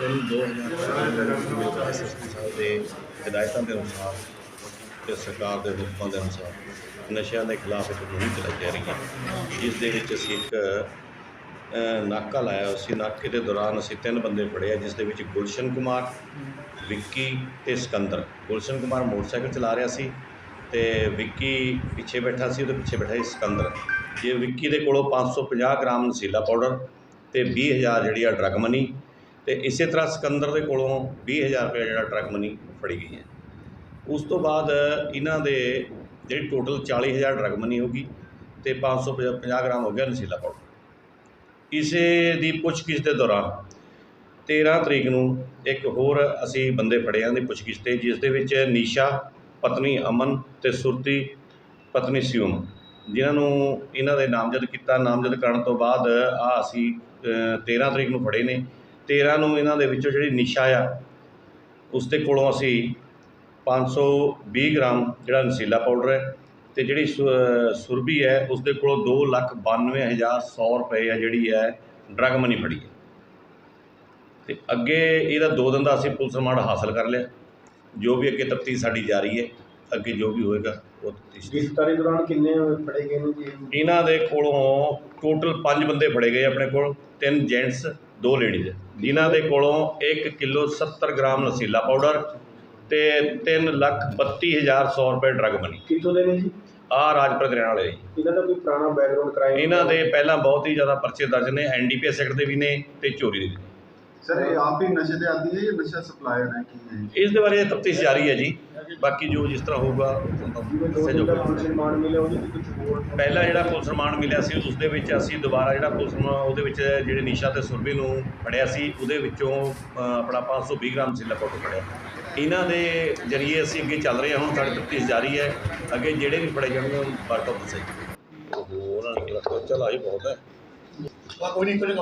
ਤਿੰਨ 2015 ਦੇ ਵਿੱਚ ਐਸਐਸਪੀ ਦੇ ਹਦਾਇਤਾਂ ਦੇ ਅਨੁਸਾਰ ਤੇ ਸਰਕਾਰ ਦੇ ਹੁਕਮਾਂ ਦੇ ਅਨੁਸਾਰ ਨਸ਼ਿਆਂ ਦੇ ਖਿਲਾਫ ਇੱਕ ਮੁਹਿੰਮ ਚਲਾਈ ਜਾ ਰਹੀ ਹੈ। ਜਿਸ ਦੇ ਵਿੱਚ ਅਸੀਂ ਇੱਕ ਨਾਕਾ ਲਾਇਆ ਹੋਇਆ ਸੀ। ਨਾਕੇ ਦੇ ਦੌਰਾਨ ਅਸੀਂ ਤਿੰਨ ਬੰਦੇ ਫੜੇ ਆ, ਜਿਸ ਦੇ ਵਿੱਚ ਗੁਲਸ਼ਨ ਕੁਮਾਰ, ਵਿੱਕੀ ਤੇ ਸਿਕੰਦਰ। ਗੁਲਸ਼ਨ ਕੁਮਾਰ ਮੋਟਰਸਾਈਕਲ ਚਲਾ ਰਿਹਾ ਸੀ ਤੇ ਵਿੱਕੀ ਪਿੱਛੇ ਬੈਠਾ ਸੀ, ਉਹਦੇ ਪਿੱਛੇ ਬੈਠਾ ਸੀ ਸਿਕੰਦਰ। ਜੇ ਵਿੱਕੀ ਦੇ ਕੋਲੋਂ 550 ਗ੍ਰਾਮ ਨਸ਼ੀਲਾ ਪਾਊਡਰ ਤੇ 20000 ਜਿਹੜੀ ਆ ਡਰਗ ਮਨੀ ਤੇ ਇਸੇ ਤਰ੍ਹਾਂ ਸਿਕੰਦਰ ਦੇ ਕੋਲੋਂ 20000 ਰੁਪਏ ਜਿਹੜਾ ਟਰੱਕ ਮਨੀ ਫੜੀ ਗਈ ਹੈ। ਉਸ ਤੋਂ ਬਾਅਦ ਇਹਨਾਂ ਦੇ ਜਿਹੜੀ ਟੋਟਲ 40000 ਡਰਗ ਮਨੀ ਹੋ ਹੋਗੀ ਤੇ 550 ਗ੍ਰਾਮ ਹੋ ਗਿਆ ਨਸ਼ੀਲਾ ਪਾਊਡਰ ਇਸੇ ਦੀ ਪੁੱਛਗਿੱਛ ਦੇ ਦੌਰਾਨ 13 ਤਰੀਕ ਨੂੰ ਇੱਕ ਹੋਰ ਅਸੀਂ ਬੰਦੇ ਫੜੇ ਆਂ ਦੀ ਪੁੱਛਗਿੱਛ ਤੇ ਜਿਸ ਦੇ ਵਿੱਚ ਨੀਸ਼ਾ ਪਤਨੀ ਅਮਨ ਤੇ ਸੁਰਤੀ ਪਤਨੀ ਸਿਉਮ ਜਿਨ੍ਹਾਂ ਨੂੰ ਇਹਨਾਂ ਦੇ ਨਾਮਜ਼ਦ ਕੀਤਾ। ਨਾਮਜ਼ਦ ਕਰਨ ਤੋਂ ਬਾਅਦ ਆ ਅਸੀਂ ਅ, 13 ਤਰੀਕ ਨੂੰ ਫੜੇ ਨੇ। 13 ਨੂੰ ਇਹਨਾਂ ਦੇ ਵਿੱਚੋਂ ਜਿਹੜੀ ਨਿਸ਼ਾ ਆ ਉਸ ਦੇ ਕੋਲੋਂ ਅਸੀਂ 520 ਗ੍ਰਾਮ ਜਿਹੜਾ ਨਸ਼ੀਲਾ ਪਾਊਡਰ ਹੈ ਤੇ ਜਿਹੜੀ ਸੁ- ਅ, ਸੁਰਭੀ ਹੈ ਉਸ ਦੇ ਕੋਲੋਂ 292100 ਰੁਪਏ ਆ ਜਿਹੜੀ ਹੈ ਡਰਗ ਮਨੀ ਫੜੀ ਹੈ। ਤੇ ਅੱਗੇ ਇਹਦਾ ਦੋ ਦਿਨ ਦਾ ਅਸੀਂ ਪੁਲਿਸ ਰਿਮਾਂਡ ਹਾਸਲ ਕਰ ਲਿਆ। ਜੋ ਵੀ ਅੱਗੇ ਤਫਤੀਸ਼ ਸਾਡੀ ਜਾਰੀ ਹੈ ਅੱਗੇ ਜੋ ਵੀ ਹੋਏਗਾ ਉਹ ਤਫਤੀਸ਼ ਗ੍ਰਿਫਤਾਰੀ ਦੌਰਾਨ ਕਿੰਨੇ ਫੜੇ ਗਏ ਨੇ ਜੀ? ਇਹਨਾਂ ਦੇ ਕੋਲੋਂ ਟੋਟਲ 5 ਬੰਦੇ ਫੜੇ ਗਏ ਆਪਣੇ ਕੋਲ ਤਿੰਨ ਜੈਂਟਸ ਦੋ ਲੇਡੀਜ਼ ਜਿਨ੍ਹਾਂ ਦੇ ਕੋਲੋਂ 1 ਕਿਲੋ 70 ਗ੍ਰਾਮ ਨਸ਼ੀਲਾ ਪਾਊਡਰ ਤੇ 3 ਲੱਖ 32100 ਰੁਪਏ ਡਰਗ ਮਨੀ ਕਿੱਥੋਂ ਦੇ ਨੇ ਜੀ? ਆਹ ਰਾਜਪੁਰ ਹਰਿਆਣਾ ਵਾਲੇ ਜੀ। ਇਹਨਾਂ ਦਾ ਕੋਈ ਪੁਰਾਣਾ ਬੈਕਗ੍ਰਾਉਂਡ ਕ੍ਰਾਈਮ ਇਹਨਾਂ ਦੇ ਪਹਿਲਾਂ ਬਹੁਤ ਹੀ ਜ਼ਿਆਦਾ ਪਰਚੇ ਦਰਜ ਨੇ ਐਨਡੀਪੀਐਸ ਐਕਟ ਦੇ ਵੀ ਨੇ ਤੇ ਚੋਰੀ ਦੇ ਵੀ ਨੇ। ਸਰ ਇਹ ਆਪ ਹੀ ਨਸ਼ੇ ਦੇ ਆਦੀ ਹੈ ਜਾਂ ਨਸ਼ਾ ਸਪਲਾਇਰ ਹੈ? ਕੀ ਹੈ ਇਸ ਦੇ ਬਾਰੇ ਤਫਤੀਸ਼ ਜਾਰੀ ਹੈ ਜੀ। ਬਾਕੀ ਜੋ ਜਿਸ ਤਰ੍ਹਾਂ ਹੋਊਗਾ ਦੋ ਦੱਸਿਆ ਜਾਊਗਾ ਪਹਿਲਾ ਜਿਹੜਾ ਪੁਲਿਸ ਰਿਮਾਂਡ ਮਿਲਿਆ ਸੀ ਉਸ ਦੇ ਵਿੱਚ ਅਸੀਂ ਦੁਬਾਰਾ ਜਿਹੜਾ ਪੁਲਿਸ ਉਹਦੇ ਵਿੱਚ ਜਿਹੜੇ ਨਿਸ਼ਾ ਤੇ ਸੁਰਭੀ ਨੂੰ ਫੜਿਆ ਸੀ ਉਹਦੇ ਵਿੱਚੋਂ ਆਪਣਾ 520 ਗ੍ਰਾਮ ਸਿੱਲਾ ਪਾਊਡਰ ਫੜਿਆ। ਇਹਨਾਂ ਦੇ ਜਰੀਏ ਅਸੀਂ ਅੱਗੇ ਚੱਲ ਰਹੇ ਹਾਂ ਹੁਣ ਸਾਡੀ ਤਫਤੀਸ਼ ਜਾਰੀ ਹੈ। ਅੱਗੇ ਜਿਹੜੇ ਵੀ ਫੜੇ ਜਾਣਗੇ ਉਹ ਦੱਸੇ ਉਹਨਾਂ ਨੇ ਕਿਹਾ ਚੱਲ ਆਈ ਬਹੁਤ ਹੈ। ਕੋਈ ਨਹੀਂ ਕੋਈ ਨਹੀਂ